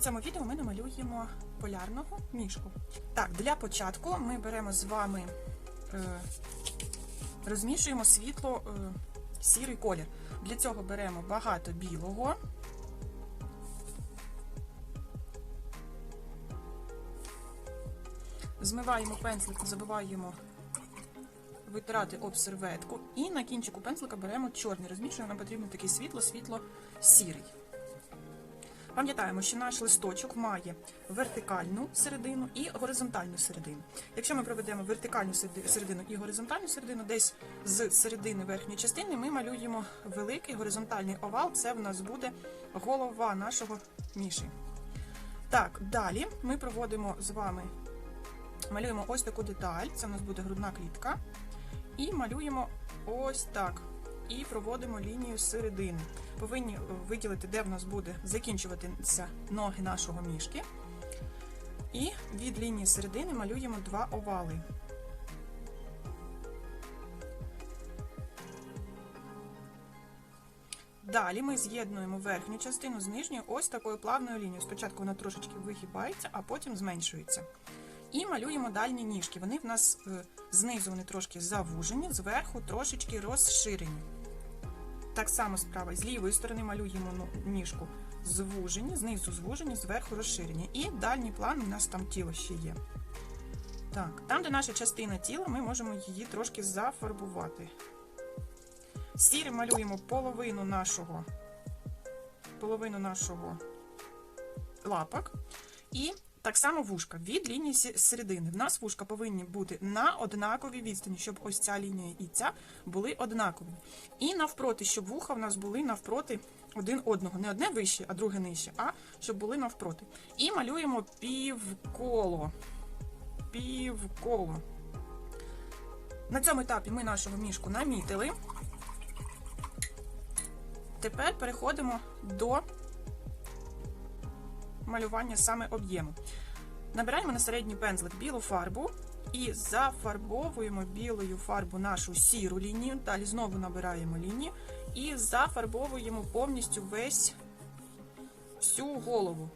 Цьому відео ми намалюємо полярного мішку. Так, для початку ми беремо з вами, е, розмішуємо світло е, сірий колір. Для цього беремо багато білого. Змиваємо пензлик, забиваємо витирати об серветку. І на кінчику пензлика беремо чорний. Розмішуємо, нам потрібно такий світло-світло-сірий. Пам'ятаємо, що наш листочок має вертикальну середину і горизонтальну середину. Якщо ми проведемо вертикальну середину і горизонтальну середину, десь з середини верхньої частини ми малюємо великий горизонтальний овал. Це в нас буде голова нашого міші. Так, далі ми проводимо з вами, малюємо ось таку деталь. Це в нас буде грудна клітка. І малюємо ось так. І проводимо лінію середини. Повинні е, виділити, де в нас буде закінчуватися ноги нашого мішки. І від лінії середини малюємо два овали. Далі ми з'єднуємо верхню частину з нижньою ось такою плавною лінією. Спочатку вона трошечки вигибається, а потім зменшується. І малюємо дальні ніжки. Вони в нас е, знизу вони трошки завужені, зверху трошечки розширені. Так само справа з лівої сторони малюємо ну, ніжку звужені, знизу звужені, зверху розширені. І дальній план у нас там тіло ще є. Так, там, де наша частина тіла, ми можемо її трошки зафарбувати. Сірим малюємо половину нашого, половину нашого лапок. І так само вушка від лінії середини. В нас вушка повинні бути на однаковій відстані, щоб ось ця лінія і ця були однакові. І навпроти, щоб вуха в нас були навпроти один одного. Не одне вище, а друге нижче, а щоб були навпроти. І малюємо півколо. Півколо. На цьому етапі ми нашого мішку намітили. Тепер переходимо до малювання саме об'єму. Набираємо на середній пензлик білу фарбу і зафарбовуємо білою фарбу нашу сіру лінію. Далі знову набираємо лінію і зафарбовуємо повністю весь всю голову.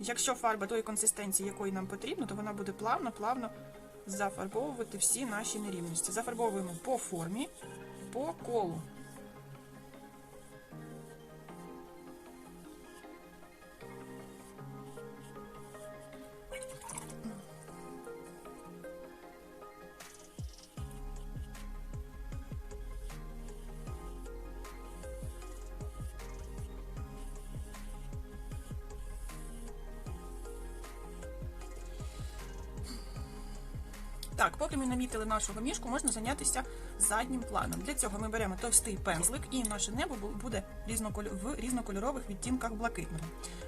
Якщо фарба тої консистенції, якої нам потрібно, то вона буде плавно-плавно зафарбовувати всі наші нерівності. Зафарбовуємо по формі, по колу. Так, поки ми намітили нашого мішку, можна зайнятися заднім планом. Для цього ми беремо товстий пензлик, і наше небо буде в різнокольорових відтінках блакитного.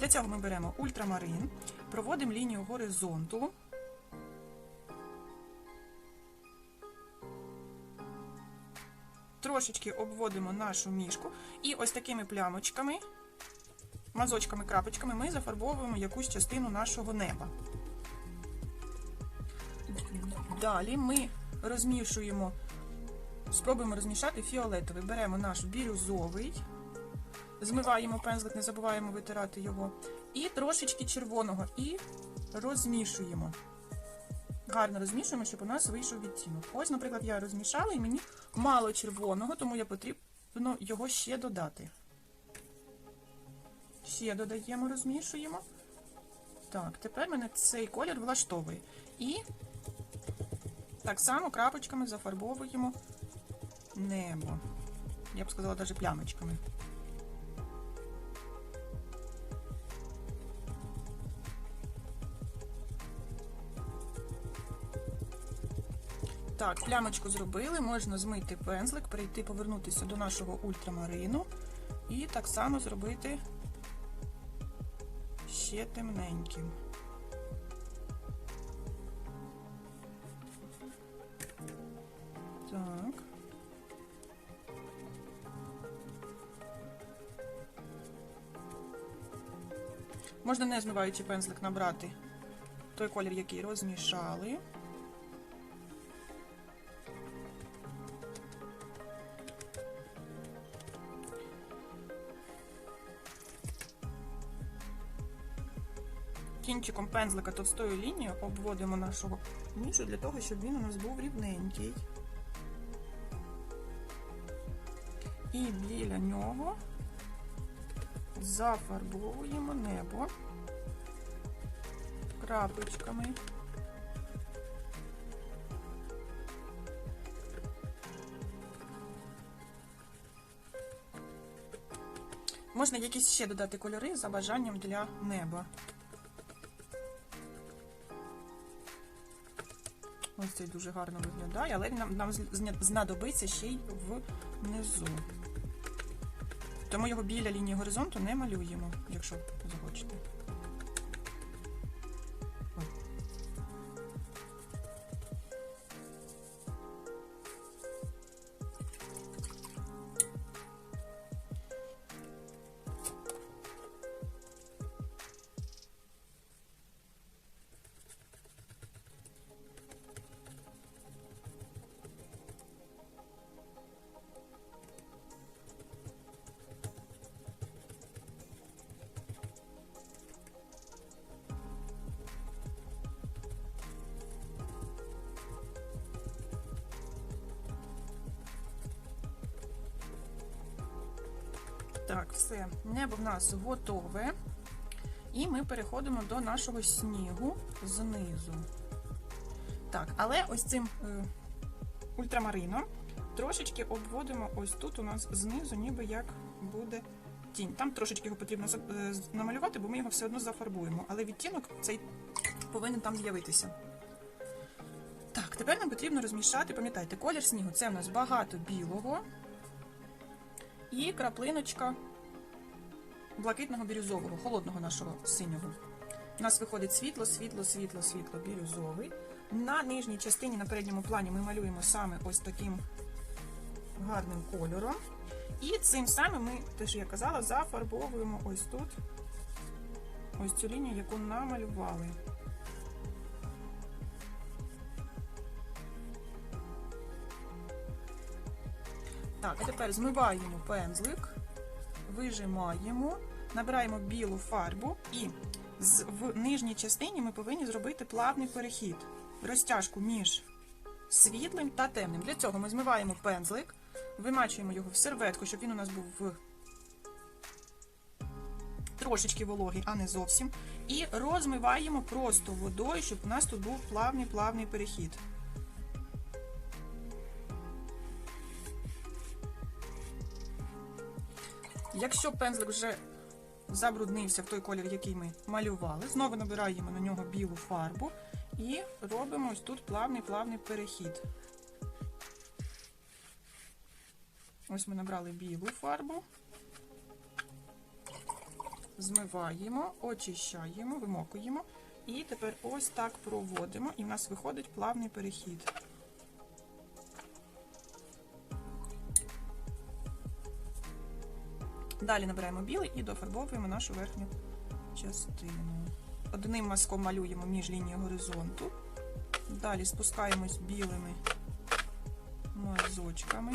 Для цього ми беремо ультрамарин, проводимо лінію горизонту. Трошечки обводимо нашу мішку, і ось такими плямочками, мазочками, крапочками ми зафарбовуємо якусь частину нашого неба. Далі ми розмішуємо, спробуємо розмішати фіолетовий. Беремо наш бірюзовий, змиваємо пензлик, не забуваємо витирати його, і трошечки червоного, і розмішуємо. Гарно розмішуємо, щоб у нас вийшов відтінок. Ось, наприклад, я розмішала і мені мало червоного, тому я потрібно його ще додати. Ще додаємо, розмішуємо. Так, тепер мене цей колір влаштовує. І так само крапочками зафарбовуємо небо. Я б сказала, навіть плямочками. Так, плямочку зробили, можна змити пензлик, перейти, повернутися до нашого ультрамарину і так само зробити ще темненьким. Можна не змиваючи пензлик набрати той колір, який розмішали. кінчиком пензлика товстою лінією обводимо нашого нішу для того, щоб він у нас був рівненький. І біля нього зафарбовуємо небо крапочками. Можна якісь ще додати кольори за бажанням для неба. Ось цей дуже гарно виглядає, але нам, нам знадобиться ще й внизу. Тому його біля лінії горизонту не малюємо, якщо захочете. Так, все, небо в нас готове. І ми переходимо до нашого снігу знизу. Так, але ось цим е, ультрамарином трошечки обводимо ось тут у нас знизу, ніби як буде тінь. Там трошечки його потрібно е, намалювати, бо ми його все одно зафарбуємо. Але відтінок цей повинен там з'явитися. Так, тепер нам потрібно розмішати, пам'ятайте, колір снігу це у нас багато білого і краплиночка блакитного бірюзового, холодного нашого синього. У нас виходить світло, світло, світло, світло, бірюзовий. На нижній частині, на передньому плані, ми малюємо саме ось таким гарним кольором. І цим самим ми, те, що я казала, зафарбовуємо ось тут ось цю лінію, яку намалювали. Так, а тепер змиваємо пензлик, вижимаємо, набираємо білу фарбу і в нижній частині ми повинні зробити плавний перехід, розтяжку між світлим та темним. Для цього ми змиваємо пензлик, вимачуємо його в серветку, щоб він у нас був в трошечки вологий, а не зовсім. І розмиваємо просто водою, щоб у нас тут був плавний плавний перехід. Якщо пензлик вже забруднився в той колір, який ми малювали, знову набираємо на нього білу фарбу і робимо ось тут плавний-плавний перехід. Ось ми набрали білу фарбу, змиваємо, очищаємо, вимокуємо. І тепер ось так проводимо, і в нас виходить плавний перехід. Далі набираємо білий і дофарбовуємо нашу верхню частину. Одним мазком малюємо між лінією горизонту. Далі спускаємось білими мазочками.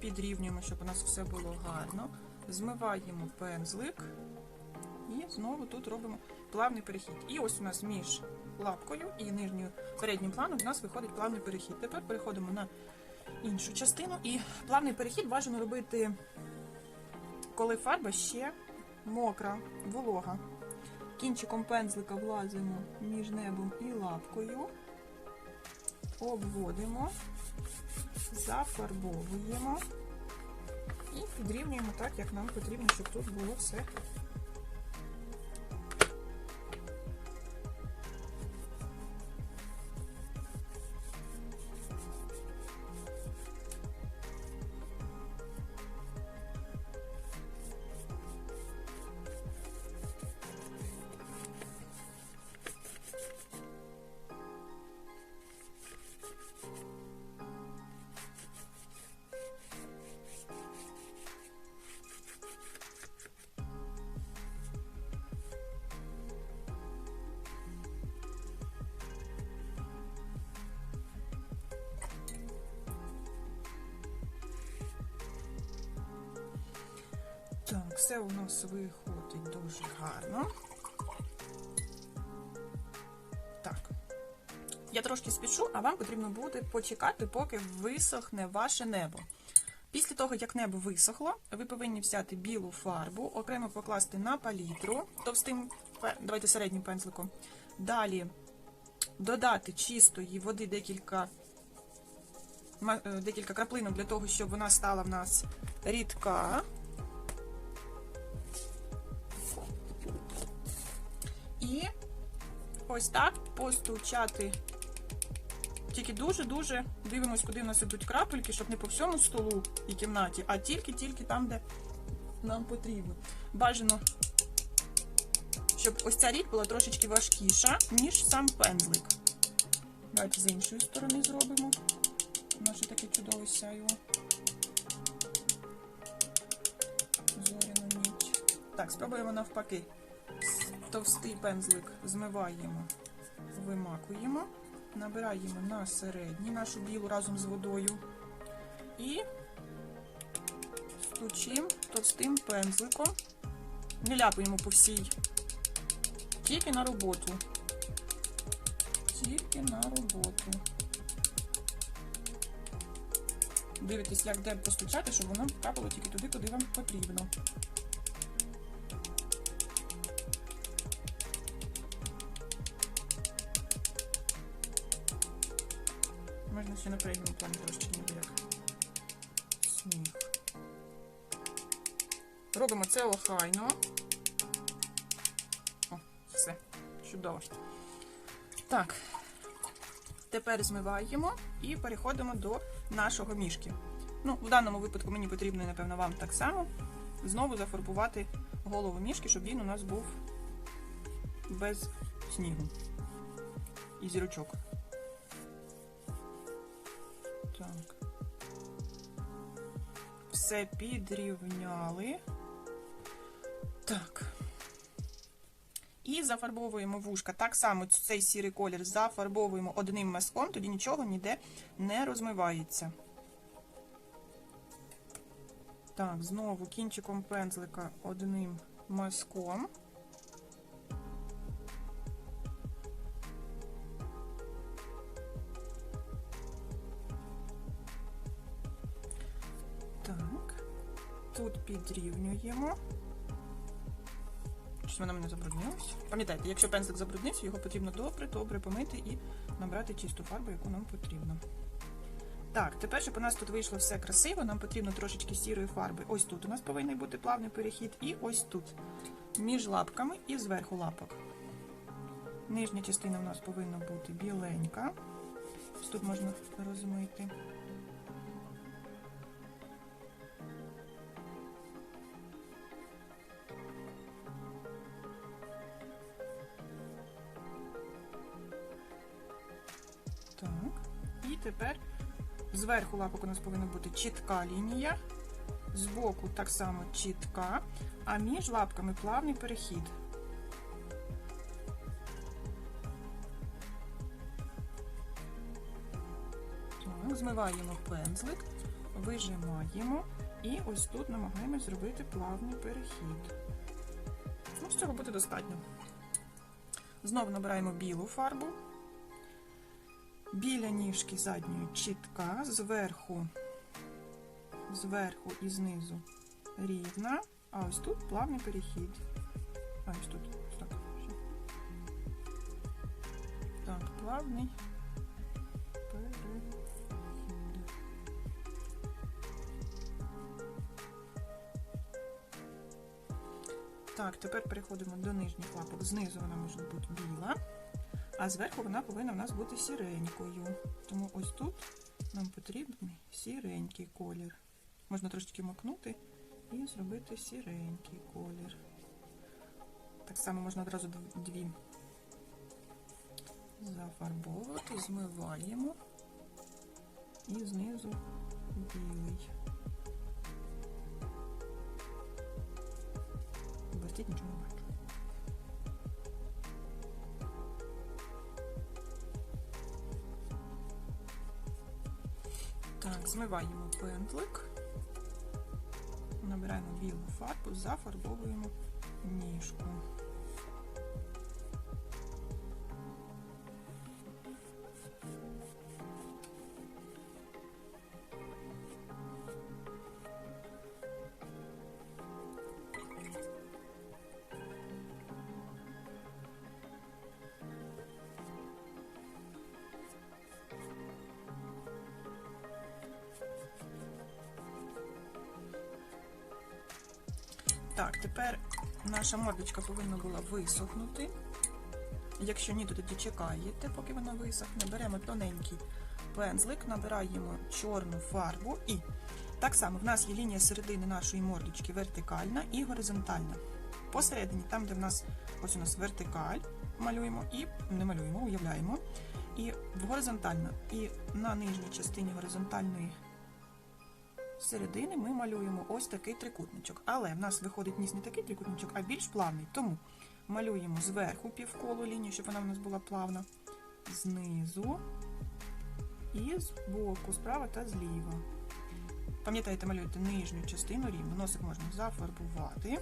Підрівнюємо, щоб у нас все було гарно. Змиваємо пензлик. І знову тут робимо плавний перехід. І ось у нас між лапкою і нижньою переднім планом у нас виходить плавний перехід. Тепер переходимо на іншу частину. І плавний перехід бажано робити, коли фарба ще мокра, волога. Кінчиком пензлика влазимо між небом і лапкою, обводимо, зафарбовуємо і підрівнюємо так, як нам потрібно, щоб тут було все все у нас виходить дуже гарно. Так. Я трошки спішу, а вам потрібно буде почекати, поки висохне ваше небо. Після того, як небо висохло, ви повинні взяти білу фарбу, окремо покласти на палітру товстим, давайте середнім пензликом. Далі додати чистої води декілька, е, декілька краплинок для того, щоб вона стала в нас рідка. І ось так постучати. Тільки дуже-дуже дивимось, куди в нас ідуть крапельки, щоб не по всьому столу і кімнаті, а тільки-тільки там, де нам потрібно. Бажано, щоб ось ця рідь була трошечки важкіша, ніж сам пензлик. Давайте з іншої сторони зробимо. Наше таке чудове сяйво. Зоряну ніч. Так, спробуємо навпаки. Товстий пензлик змиваємо, вимакуємо, набираємо на середній нашу білу разом з водою і стучимо товстим пензликом. Не ляпаємо по всій, тільки на роботу. Тільки на роботу. Дивитесь, як де постучати, щоб воно капало тільки туди, куди вам потрібно. Трошки ніби як сніг. Робимо це охайно. О, все, чудово. Так, тепер змиваємо і переходимо до нашого мішки. Ну, в даному випадку мені потрібно, напевно, вам так само знову зафарбувати голову мішки, щоб він у нас був без снігу і зірочок. Все підрівняли. Так. І зафарбовуємо вушка. Так само цей сірий колір зафарбовуємо одним мазком, тоді нічого ніде не розмивається. Так, знову кінчиком пензлика одним мазком. Підрівнюємо. Щось вона мене забруднилась. Пам'ятайте, якщо пензлик забруднився, його потрібно добре-добре помити і набрати чисту фарбу, яку нам потрібно. Так, тепер, щоб у нас тут вийшло все красиво, нам потрібно трошечки сірої фарби. Ось тут у нас повинен бути плавний перехід, і ось тут. Між лапками і зверху лапок. Нижня частина у нас повинна бути біленька. Ось тут можна розмити. Тепер зверху лапок у нас повинна бути чітка лінія, збоку так само чітка, а між лапками плавний перехід. Змиваємо пензлик, вижимаємо і ось тут намагаємось зробити плавний перехід. Ну, з цього буде достатньо. Знову набираємо білу фарбу. Біля ніжки задньої чітка, зверху, зверху і знизу рівна, а ось тут плавний перехід. А ось тут так. Так, плавний перехід. Так, тепер переходимо до нижніх лапок. Знизу вона може бути біла. А зверху вона повинна в нас бути сіренькою. Тому ось тут нам потрібен сіренький колір. Можна трошки макнути і зробити сіренький колір. Так само можна одразу дві зафарбовувати, змиваємо і знизу білий. Блистить нічого не Так, змиваємо пентлик. Набираємо білу фарбу, зафарбовуємо ніжку. Наша повинна була висохнути. Якщо ні, то тоді чекаєте, поки вона висохне. Беремо тоненький пензлик, набираємо чорну фарбу і так само в нас є лінія середини нашої мордочки вертикальна і горизонтальна. Посередині, там, де в нас ось у нас вертикаль, малюємо і не малюємо, уявляємо. І горизонтальна. І на нижній частині горизонтальної середини ми малюємо ось такий трикутничок. Але в нас виходить ніс не такий трикутничок, а більш плавний. Тому малюємо зверху півколо лінію, щоб вона в нас була плавна, знизу і з боку, справа та зліва. Пам'ятаєте, малюєте нижню частину рівно. Носик можна зафарбувати.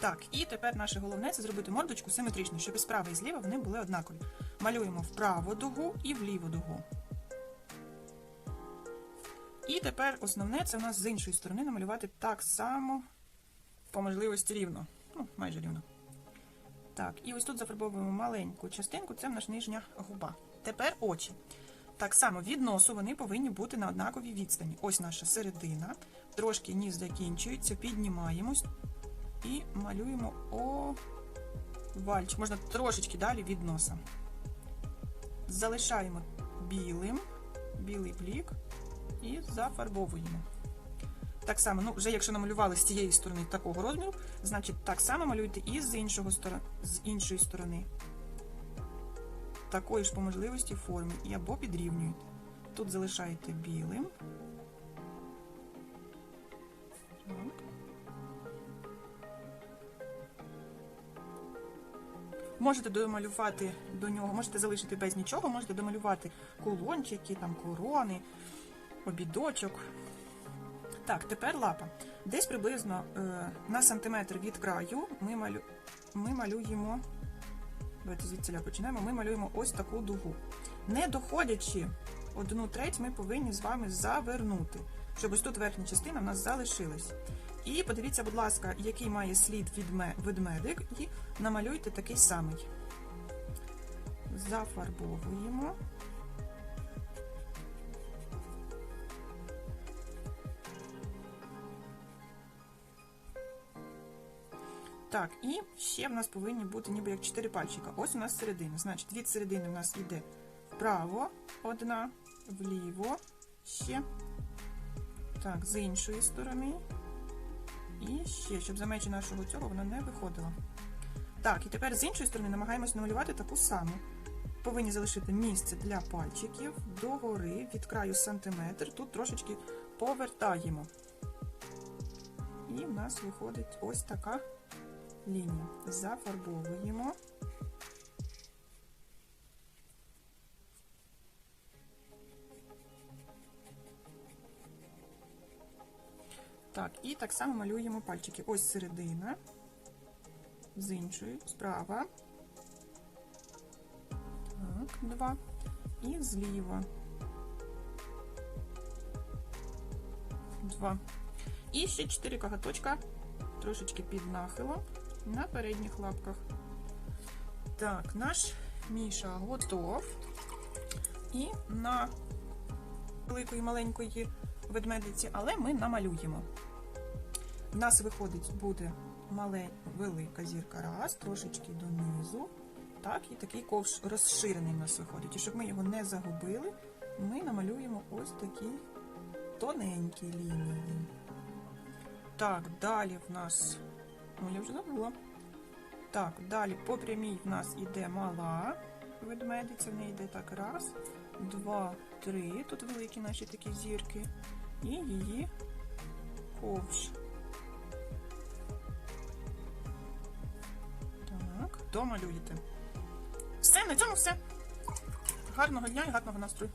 Так, і тепер наше головне це зробити мордочку симетричну, щоб і справа і зліва вони були однакові. Малюємо вправо дугу і вліву дугу. І тепер основне це у нас з іншої сторони намалювати так само по можливості рівно. Ну, майже рівно. Так, і ось тут зафарбовуємо маленьку частинку, це в нас нижня губа. Тепер очі. Так само від носу вони повинні бути на однаковій відстані. Ось наша середина. Трошки ніс закінчується, піднімаємось і малюємо овальчик. Можна трошечки далі від носа. Залишаємо білим, білий блік і зафарбовуємо. Так само, ну, вже якщо намалювали з цієї сторони такого розміру, значить так само малюйте і з, іншого з іншої сторони. Такої ж по можливості форми. І або підрівнюєте. Тут залишаєте білим. Так. Можете домалювати до нього, можете залишити без нічого, можете домалювати кулончики, там корони, обідочок. Так, тепер лапа. Десь приблизно е, на сантиметр від краю ми, малю, ми малюємо. Давайте звідси починаємо. Ми малюємо ось таку дугу. Не доходячи одну треть, ми повинні з вами завернути, щоб ось тут верхня частина в нас залишилась. І подивіться, будь ласка, який має слід ведмедик, і намалюйте такий самий. Зафарбовуємо. Так, і ще в нас повинні бути ніби як 4 пальчика. Ось у нас середина. Значить, від середини у нас йде вправо одна, вліво ще. Так, з іншої сторони. І ще, щоб за межі нашого цього вона не виходила. Так, і тепер з іншої сторони намагаємось намалювати таку саму. Повинні залишити місце для пальчиків догори від краю сантиметр. Тут трошечки повертаємо. І в нас виходить ось така лінія. Зафарбовуємо. Так, і так само малюємо пальчики. Ось середина, з іншої, справа. Так, два. І зліва. Два. І ще чотири коготочка, трошечки під нахилом на передніх лапках. Так, наш Міша готов. І на великої маленької ведмедиці, але ми намалюємо. У нас виходить, буде мале, велика зірка раз, трошечки донизу. Так, і такий ковш розширений у нас виходить. І щоб ми його не загубили, ми намалюємо ось такі тоненькі лінії. Так, далі в нас. Ну, я вже забула. Так, далі по прямій в нас іде мала ведмедиця, в неї йде так раз, два, три. Тут великі наші такі зірки. І її ковш. Домалюєте. Все, на цьому все. Гарного дня і гарного настрою.